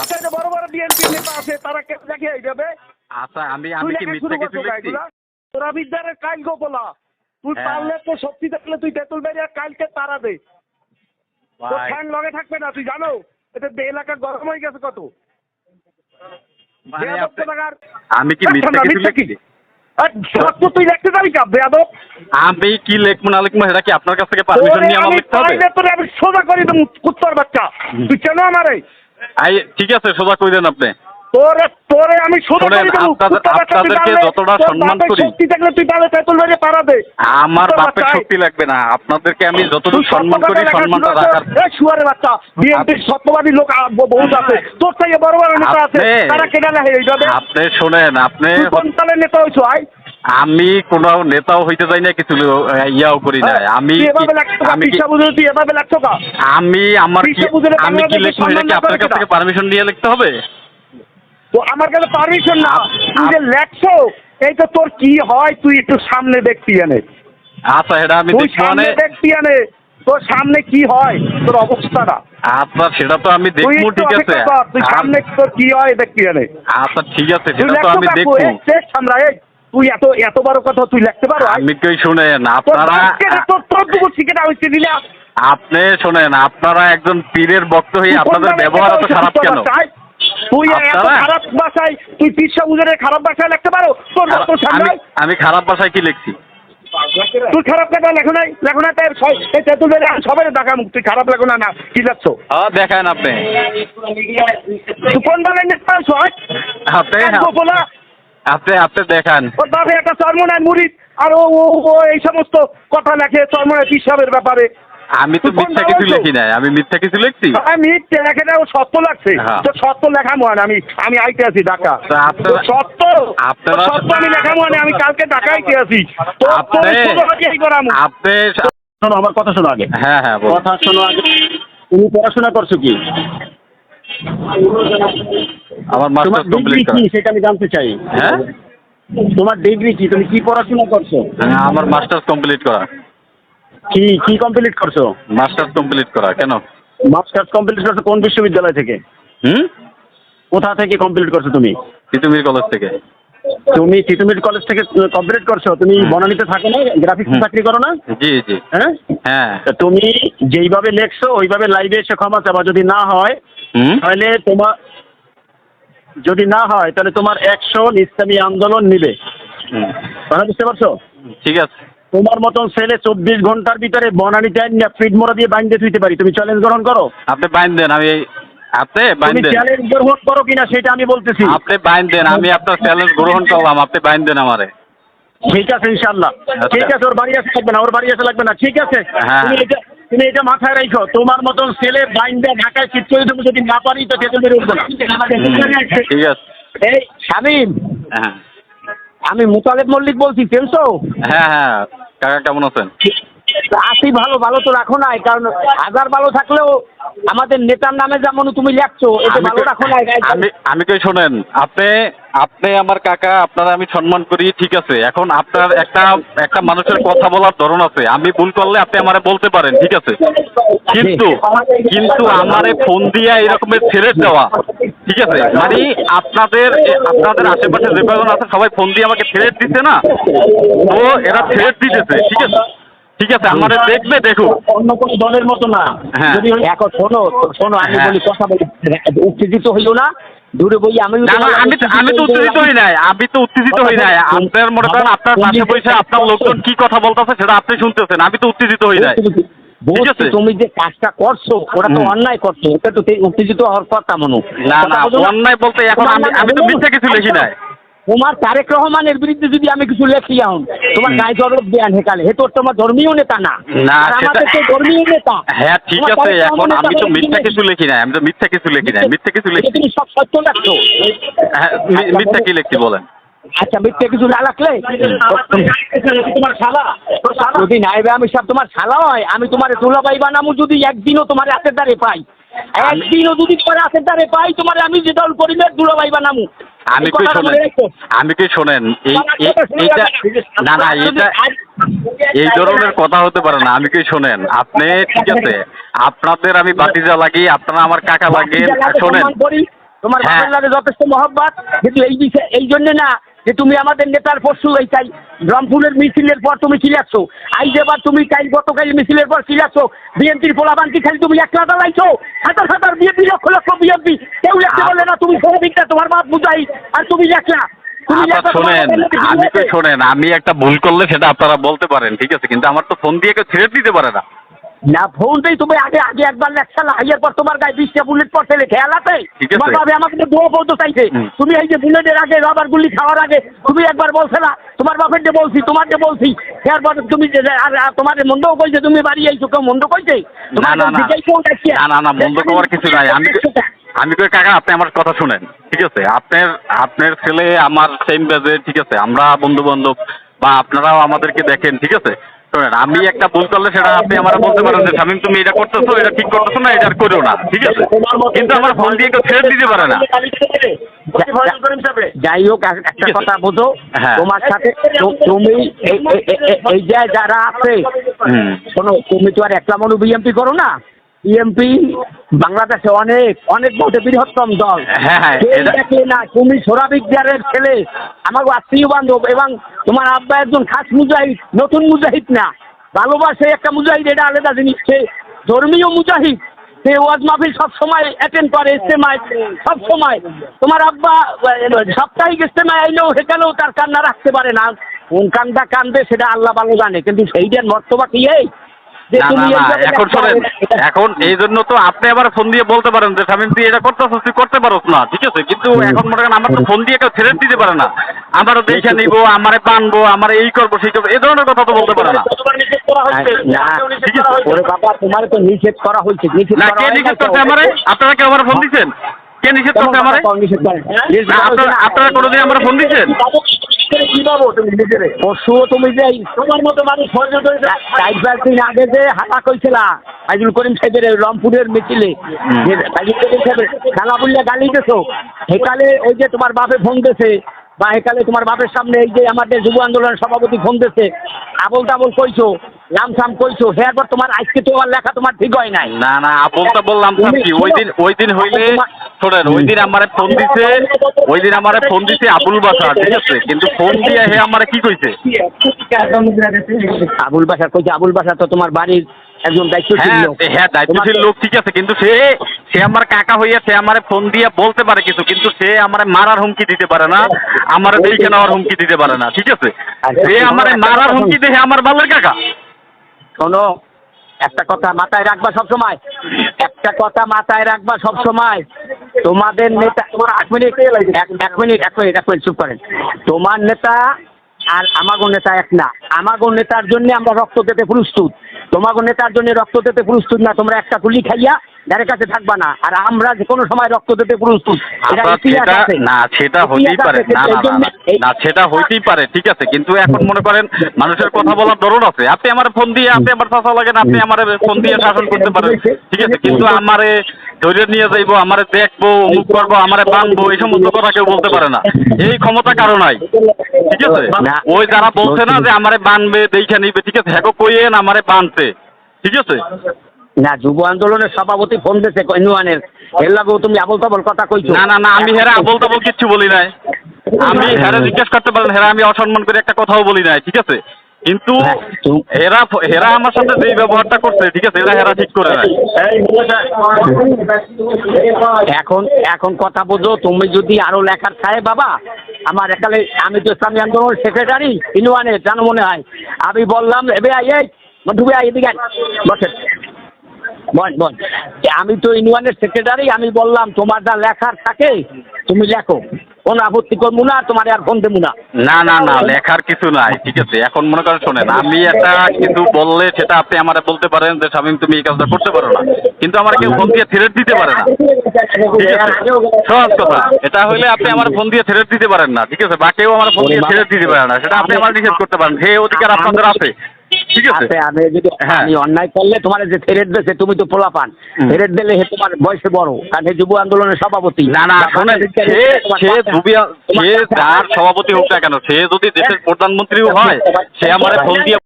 তোর বড় বড় বিএনপি নেতা আছে তারা কে দেখে এই যাবে আচ্ছা আমি আমি কি মিথ্যা কিছু লিখছি? তোরা গোপলা তুই হ্যাঁ। পারলে তো শক্তি দেখলে তুই তেঁতুল বেরিয়ে কাইলকে তারা দে। তোর ফ্যান লগে থাকবে না তুই জানো? এটা এলাকা গরম হয়ে গেছে কত? মানে। আমি কি মিথ্যা কিছু লিখছি? তুই লিখতে পারি কা বেয়াদব? আমি কি লিখব না লিখব সেটা কি আপনার কাছ থেকে পারমিশন নিয়ে আমার আমি লিখতে হবে? আমি সোজা করে দেবো কুত্তর বাচ্চা। তুই চেনো আমারে? আই ঠিক আছে সোজা কই দেন আপনি। তোরে তোরে আমি আপনাদেরকে যতটা সম্মান করি। তুই পারা দে। আমার বাপের শক্তি লাগবে না। আপনাদেরকে আমি যতটুকু সম্মান করি সম্মানটা রাখার বাচ্চা বিএনপির সত্যবাদী লোক বহুত আছে। তোর থেকে বড় বড় নেতা আছে। আপনি- তারা এই আপনি শোনেন আপনি কোন নেতা হইছো আই? আমি কোনো নেতাও হইতে চাই না কিছু ইয়াও করি না আমি কা আমি কা আমি আমার আমি কি লিখব এটা কি আপনার কাছ থেকে পারমিশন নিয়ে লিখতে হবে? তো আমার কাছে পারমিশন না। তুই যে লেখছো এইটা তোর কি হয় তুই একটু সামনে দেখতি আনে আচ্ছা এটা আমি দেখব সামনে মানে দেখতি আনে তোর সামনে কি হয় তোর অবস্থাটা আচ্ছা সেটা তো আমি দেখব ঠিক আছে। তুই সামনে তোর কি হয় দেখতি আনে আচ্ছা ঠিক আছে সেটা তো আমি দেখব। এই এই। তুই এত এত বড় কথা তুই লিখতে পারো? আমি কই শুনেন আপনারা তোর শিখেটা হয়েছে দিলে আপনি শোনেন আপনারা একজন পীরের ভক্ত হয়ে তুই আপনাদের ব্যবহার এত খারাপ কেন? বাসায়? তুই এত খারাপ ভাষায় তুই পিসা বুঝে খারাপ ভাষায় লিখতে পারো? তোর মতো সামনে আমি খারাপ ভাষায় কি লিখছি? তুই খারাপ কথা লেখো নাই লেখো না তাই তেঁতুল সবাই দেখা মুখ তুই খারাপ লেখো না না কি লাগছো হ্যাঁ দেখেন আপনি। তুই কোন পারছ আপনি বলা আপনি আপনি দেখান। ওর বাপে একটা চর্মনায় মুড়িদ আর ও ও ও এই সমস্ত কথা লেখে চর্মনায় পিসাবের ব্যাপারে। আমি তো মিথ্যা কিছু লিখি নাই। আমি মিথ্যা কিছু লিখছি? আমি না ও সত্য লাগছে হ্যাঁ। তো সত্য লেখা মনে আমি আমি আইতে আছি ঢাকা। সত্য আপনারা- সত্য আমি লেখা মনে আমি কালকে ঢাকা আইতে আছি। আপনি। আপনি শোনো আমার কথা শোনো আগে। হ্যাঁ হ্যাঁ কথা শোনো আগে। তুমি পড়াশোনা করছ কি? আমার ডিগ্রি কমপ্লিট করা। সেটা আমি জানতে চাই। হ্যাঁ? তোমার ডিগ্রি কি তুমি কি পড়াশোনা করছ? হ্যাঁ, আমার মাস্টার্স কমপ্লিট করা। কি কি কমপ্লিট করছ? মাস্টার্স কমপ্লিট করা কেন? মাস্টার্স কমপ্লিট করছ কোন বিশ্ববিদ্যালয় থেকে? হুম? কোথা থেকে কমপ্লিট করছ তুমি? তিতুমির কলেজ থেকে। তুমি তিতুমির কলেজ থেকে কমপ্লিট করছ? তুমি বনানীতে থাকো না? গ্রাফিক্স চাকরি করো না? জি জি। হ্যাঁ? হ্যাঁ। তা তুমি যেইভাবে লেখছো ওইভাবে লাইভে এসে ক্ষমা চাবা। যদি না হয় তাহলে তোমার যদি না হয় তাহলে তোমার অ্যাকশন ইসলামী আন্দোলন নিবে। হুম, কথা বুঝতে পারছ? ঠিক আছে। তোমার মতন ছেলে চব্বিশ ঘণ্টার ভিতরে বনানি টাইম না ফিড মোড়া দিয়ে বাইন্দে থুইতে পারি। তুমি চ্যালেঞ্জ গ্রহণ করো? আপনি বাইন দেন আমি আপনি বাইন দেন। চ্যালেঞ্জ গ্রহণ করো কিনা সেটা আমি বলতেছি। আপনি বাইন দেন আমি আপনার চ্যালেঞ্জ গ্রহণ করলাম আপনি বাইন দেন আমারে। ঠিক আছে ইনশাল্লাহ আচ্ছা। ঠিক আছে ওর বাড়ি আসা লাগবে না ওর বাড়ি আসা লাগবে না। ঠিক আছে। হ্যাঁ। তুমি এটা তুমি এটা মাথায় রাখো তোমার মতন ছেলে বাইন্ডে ঢাকায় চিট করে দেবো যদি না পারি তো সেটা বেরোবো না। ঠিক আছে। এই শামিম। হ্যাঁ। আমি মুতালেব মল্লিক বলছি চেনছো হ্যাঁ হ্যাঁ। কাকা কেমন আছেন? আসি ভালো ভালো তো রাখো নাই কারণ হাজার ভালো থাকলেও আমাদের নেতার নামে যেমন তুমি লেখছো এটা ভালো রাখো নাই আমি আমি কই শোনেন আপনি আপনি আমার কাকা আপনারা আমি সম্মান করি ঠিক আছে। এখন আপনার একটা একটা মানুষের কথা বলার ধরন আছে। আমি ভুল করলে আপনি আমারে বলতে পারেন ঠিক আছে? কিন্তু কিন্তু আমারে ফোন দিয়ে এরকমের ছেড়ে দেওয়া ঠিক আছে? মানে আপনাদের আপনাদের আশেপাশে যে কজন আছে সবাই ফোন দিয়ে আমাকে থ্রেট দিচ্ছে না? তো এরা থ্রেট দিতেছে ঠিক আছে? ঠিক আছে আমারে দেখবে দেখুক। অন্য কোনো দলের মতো না। হ্যাঁ। যদি এখন শোনো শোনো আমি হ্যাঁ। বলি কথা বলি। উত্তেজিত হইল না দূরে বই আমি আমি আমি তো উত্তেজিত হই নাই আমি তো উত্তেজিত হই নাই। আপনার মনে করেন আপনার পাশে বসে আপনার লোকজন কি কথা বলতেছে সেটা আপনি শুনতেছেন আমি তো উত্তেজিত হই নাই। তুমি যে কাজটা করছ ওটা তো অন্যায় করছ ওটা তো উত্তেজিত হওয়ার কথা মনো। না না? অন্যায় বলতে এখন আমি আমি তো। মিথ্যা কিছু লিখি নাই। তোমার তারেক রহমানের বিরুদ্ধে যদি আমি কিছু লেখি আহন তোমার। গায়ে জরব দেয়ান হেকালে হে তো তোমার ধর্মীয় নেতা না। না, আমাদের তো ধর্মীয় নেতা। হ্যাঁ ঠিক আছে এখন আমি তো মিথ্যা কিছু লিখি নাই আমি তো মিথ্যা কিছু লিখি নাই মিথ্যা কিছু লিখি তুমি সব সত্য লাগছো হ্যাঁ মি- মিথ্যা কি লিখছি বলেন। আচ্ছা মিথ্যে কিছু না রাখলে? তোমার শালা তোর যদি নাইবে আমি সব তোমার শালা হয় আমি তোমার দুলাভাই বানামু যদি একদিনও তোমার হাতের দ্বারে পাই। একদিনও যদি তোমার হাতের দ্বারে পাই তোমার আমি যে দল পরিবার দুলাভাই বানামু। আমি কি শোনেন? আমি কি শোনেন? এই এই- এইটা না না এইটা এই ধরনের কথা হতে পারে না আমি কি শোনেন? আপনি ঠিক আছে আপনাদের আমি বাতিজা লাগি আপনারা আমার কাকা লাগে, শোনেন। তোমার হ্যাঁ। লাগে যথেষ্ট মহব্বত। কিন্তু এই বিষয়ে এই জন্য না যে তুমি আমাদের নেতার পরশু এই চাই। রংপুরের মিছিলের পর তুমি কি লাগছো আই এবার তুমি কাল গতকাল মিছিলের পর কি লাগছো বিএনপির পোলাবানকি খালি তুমি একলা দাঁড়াইছো হাজার হাজার বিএনপি লক্ষ লক্ষ বিএনপি। কেউ লিখতে বললে না তুমি সহবিকটা তোমার বাপ বুঝাই আর তুমি লেখলা। তুমি আচ্ছা শোনেন আমি তো শোনেন আমি একটা ভুল করলে সেটা আপনারা বলতে পারেন ঠিক আছে? কিন্তু আমার তো ফোন দিয়ে কেউ ছেড়ে দিতে পারে না। না ফোন দেই তুমি আগে আগে একবার হাইয়ার পর তোমার গায়ে বিশটা বুলেট পড়ছে খেয়াল আছে। তোমার ভাবে আমাকে তো দোয়া বলতে চাইছে তুমি এই যে বুলেটের আগে রবার গুলি খাওয়ার আগে তুমি একবার বলছে না তোমার বাপের যে বলছি তোমার যে বলছি এর পর তুমি আর তোমার মন্দ কইছে তুমি বাড়ি আইছো কেউ মন্দ কইছে? না না না। দিকেই ফোন না না না মন্দ করার কিছু নাই। আমি আমি কই কাকা আপনি আমার কথা শুনেন। ঠিক আছে? আপনার আপনার ছেলে আমার সেম বেজে ঠিক আছে? আমরা বন্ধু বান্ধব বা আপনারাও আমাদেরকে দেখেন ঠিক আছে? শোনেন আমি একটা ভুল করলে সেটা আপনি আমার বলতে পারেন যে শামিম তুমি এটা করতেছো এটা ঠিক করতেছো না এটা আর করো না। ঠিক আছে? কিন্তু আমার ফোন দিয়ে কেউ ছেড়ে দিতে পারে না। যাই হোক একটা কথা বোঝো হ্যাঁ। তোমার সাথে তুমি এই- যে যারা আছে শোনো তুমি তো আর একলা মনু বিএমপি করো না। বিএমপি বাংলাদেশে অনেক অনেক বলতে বৃহত্তম দল। হ্যাঁ, হ্যাঁ, না তুমি সোরাবিক বিহারের ছেলে আমার আত্মীয় বান্ধব এবং তোমার আব্বা একজন খাস মুজাহিদ নতুন মুজাহিদ না। ভালোবাসে একটা মুজাহিদ এটা আলাদা জিনিস। সে ধর্মীয় মুজাহিদ সে ওয়াজ মাহফিল সব সময় অ্যাটেন্ড করে ইস্তেমায় সব সময় তোমার আব্বা সাপ্তাহিক ইস্তেমায় আইলেও সেখানেও তার কান্না রাখতে পারে না। কোন কান্দা কান্দে সেটা আল্লাহ ভালো জানে কিন্তু সেইটার মর্তবা কি এই? যে তুমি এখন শোনেন এখন এই জন্য তো আপনি আবার ফোন দিয়ে বলতে পারেন যে শামিম তুই এটা করতেছিস তুই করতে পারোস না। ঠিক আছে? কিন্তু এখন মনে করেন আমার তো ফোন দিয়ে কেউ দিতে পারে না। আমারও দেখে নিব আমারে বানবো আমার এই করব সেই করব এই ধরনের কথা তো বলতে পারে না। তোমার তো নিষেধ করা হয়েছে নিষেধ না কে নিষেধ গেছে। করছে আমারে? আপনারা কেউ আমার ফোন দিচ্ছেন? কে নিষেধ করছে আমারে না, করা আপনারা আপনারা কোনোদিন আমার ফোন দিচ্ছেন কি পাবো তুমি নিজেরে? পরশুও তুমি যে তোমার মতো মানুষ সহ্য করে না। চার পাঁচ দিন আগে যে হাঁটা কইছিলা ফাইজুল করিম সাহেবের রংপুরের মিছিলে হুম। করিম সাহেবের খালা বললে গালি দিছো সেকালে ওই যে তোমার বাপে ফোন দিছে বা একালে তোমার বাপের সামনে এই যে আমাদের যুব আন্দোলনের সভাপতি ফোন দিছে আবল তাবল কইছো লামসাম কইছো হ্যাঁ পর তোমার আজকে তোমার লেখা তোমার ঠিক হয় নাই না না বলতে বললাম কি ওই দিন ওই দিন হইলে শোনেন ওই দিন আমারে ফোন দিছে ওই দিন আমারে ফোন দিছে আবুল বাসা ঠিক আছে? কিন্তু ফোন দিয়ে হে আমারে কি কইছে? আবুল বাসার কইছে আবুল বাসা তো তোমার বাড়ির একজন দায়িত্বশীল হ্যাঁ লোক। হ্যাঁ দায়িত্বশীল লোক ঠিক আছে? কিন্তু সে সে আমার কাকা হইয়া সে আমারে ফোন দিয়ে বলতে পারে কিছু কিন্তু সে আমারে মারার হুমকি দিতে পারে না আমারে দেখে নেওয়ার হুমকি দিতে পারে না ঠিক আছে? সে আমারে মারার হুমকি দেখে আমার বালের কাকা। শোনো একটা কথা মাথায় রাখবা সব সময় একটা কথা মাথায় রাখবা সব সময় তোমাদের নেতা তোমার এক মিনিট এক এক মিনিট এক মিনিট এক মিনিট চুপ করেন। তোমার নেতা আর আমাগো নেতা এক না। আমাগো নেতার জন্য আমরা রক্ত দিতে প্রস্তুত। তোমাগো নেতার জন্য রক্ত দিতে প্রস্তুত না তোমরা একটা গুলি খাইয়া যার কাছে থাকবা না আর আমরা যে কোনো সময় রক্ত দিতে প্রস্তুত আছে। না সেটা হতেই পারে। না না সেটা হইতেই পারে ঠিক আছে কিন্তু এখন মনে করেন মানুষের কথা বলার আছে। আপনি আমার ফোন দিয়ে আপনি আমার লাগেন আপনি আমার ফোন দিয়ে শাসন করতে পারেন ঠিক আছে কিন্তু আমারে ধৈর্য নিয়ে যাইবো আমারে দেখব অমুক করব আমারে বানবো এই সমস্ত কথা কেউ বলতে পারে না। এই ক্ষমতা কারও নাই ঠিক আছে? ওই যারা বলছে না যে আমারে বানবে দেখে নিবে ঠিক আছে হ্যাঁ কইয়েন আমারে বানতে ঠিক আছে? না যুব আন্দোলনের সভাপতি ফোন দিয়েছে ইনুয়ানের এর লাগেও তুমি আবল তাবল কথা কইছো। না না না আমি হেরা আবল তাবল কিচ্ছু বলি নাই। আমি হেরা জিজ্ঞেস করতে পারেন হেরা আমি অসম্মান করে একটা কথাও বলি নাই ঠিক আছে? কিন্তু হ্যাঁ, হেরা হেরা আমার সাথে যেই ব্যবহারটা করছে ঠিক আছে? এরা হেরা ঠিক করে নাই। এখন এখন কথা বোঝো তুমি যদি আরও লেখার চায় বাবা আমার একালে আমি তো ইসলামী আন্দোলন সেক্রেটারি ইনুয়ানে জানো মনে হয়। আমি বললাম এবে আই এই ডুবে আই এদিকে বসেন। বল বল আমি তো ইউনিয়নের সেক্রেটারি আমি বললাম তোমার যা লেখার থাকে তুমি লেখো। কোনো আপত্তি করব না তোমার আর ফোন দেবো না। না না না লেখার কিছু নাই ঠিক আছে। এখন মনে করেন শোনেন আমি একটা কিছু বললে সেটা আপনি আমারে বলতে পারেন যে শামিম তুমি এই কাজটা করতে পারো না। কিন্তু আমার কেউ ফোন দিয়ে থ্রেট দিতে পারে না। ঠিক আছে? সহজ কথা। এটা হইলে আপনি আমার ফোন দিয়ে থ্রেট দিতে পারেন না ঠিক আছে? বা কেউ আমার ফোন দিয়ে থ্রেট দিতে পারে না। সেটা আপনি আমার নিষেধ করতে পারেন। যে অধিকার আপনাদের আছে। ঠিক আছে? আমি যদি হ্যাঁ। আমি অন্যায় করলে তোমার যে ফেরেট দিয়েছে তুমি তো পোলা পান ফেরত ফেরেট দিলে হে তোমার বয়সে বড়। কারণ যুব আন্দোলনের সভাপতি। না না শোনে সে সে যার সভাপতি হোক না কেন সে যদি দেশের প্রধানমন্ত্রীও হয়। সে আমার ফোন দিয়ে